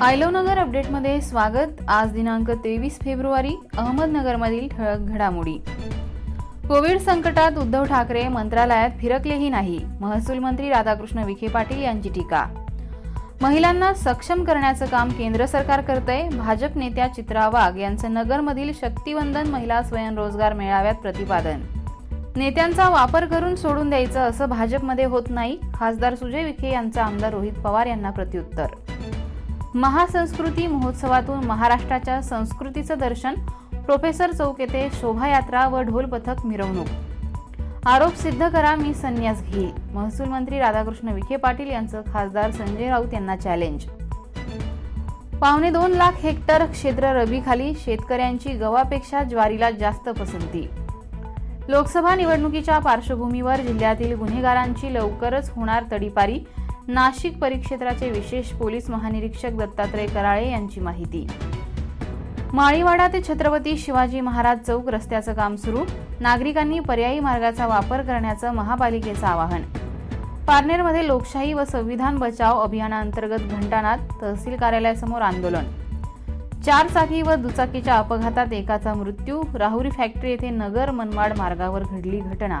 आयलवनगर अपडेटमध्ये स्वागत. आज दिनांक तेवीस फेब्रुवारी अहमदनगरमधील ठळक घडामोडी. कोविड संकटात उद्धव ठाकरे मंत्रालयात फिरकलेही नाही. महसूल मंत्री राधाकृष्ण विखे पाटील यांची टीका. महिलांना सक्षम करण्याचं काम केंद्र सरकार करतंय. भाजप नेत्या चित्रा वाघ यांचं नगरमधील शक्तिवंदन महिला स्वयंरोजगार मेळाव्यात प्रतिपादन. नेत्यांचा वापर करून सोडून द्यायचं असं भाजपमध्ये होत नाही. खासदार सुजय विखे यांचा आमदार रोहित पवार यांना प्रत्युत्तर. महासंस्कृती महोत्सवातून महाराष्ट्राच्या संस्कृतीचं दर्शन प्रोफेसर चौक येथे शोभायात्रा व ढोल पथक मिरवणूक. आरोप सिद्ध करा मी संन्यास घेईल. महसूल मंत्री राधाकृष्ण विखे पाटील यांचं खासदार संजय राऊत यांना चॅलेंज पावणे दोन लाख हेक्टर क्षेत्र रबीखाली शेतकऱ्यांची गव्हापेक्षा ज्वारीला जास्त पसंती. लोकसभा निवडणुकीच्या पार्श्वभूमीवर जिल्ह्यातील गुन्हेगारांची लवकरच होणार तडीपारी नाशिक परिक्षेत्राचे विशेष पोलीस महानिरीक्षक दत्तात्रय कराळे यांची माहिती. माळीवाडा ते छत्रपती शिवाजी महाराज चौक रस्त्याचं काम सुरू. नागरिकांनी पर्यायी मार्गाचा वापर करण्याचं महापालिकेचं आवाहन. पारनेरमध्ये लोकशाही व संविधान बचाव अभियानांतर्गत घंटानाथ तहसील कार्यालयासमोर आंदोलन. चार चाकी व दुचाकीच्या अपघातात एकाचा मृत्यू. राहुरी फॅक्टरी येथे नगर मनमाड मार्गावर घडली घटना.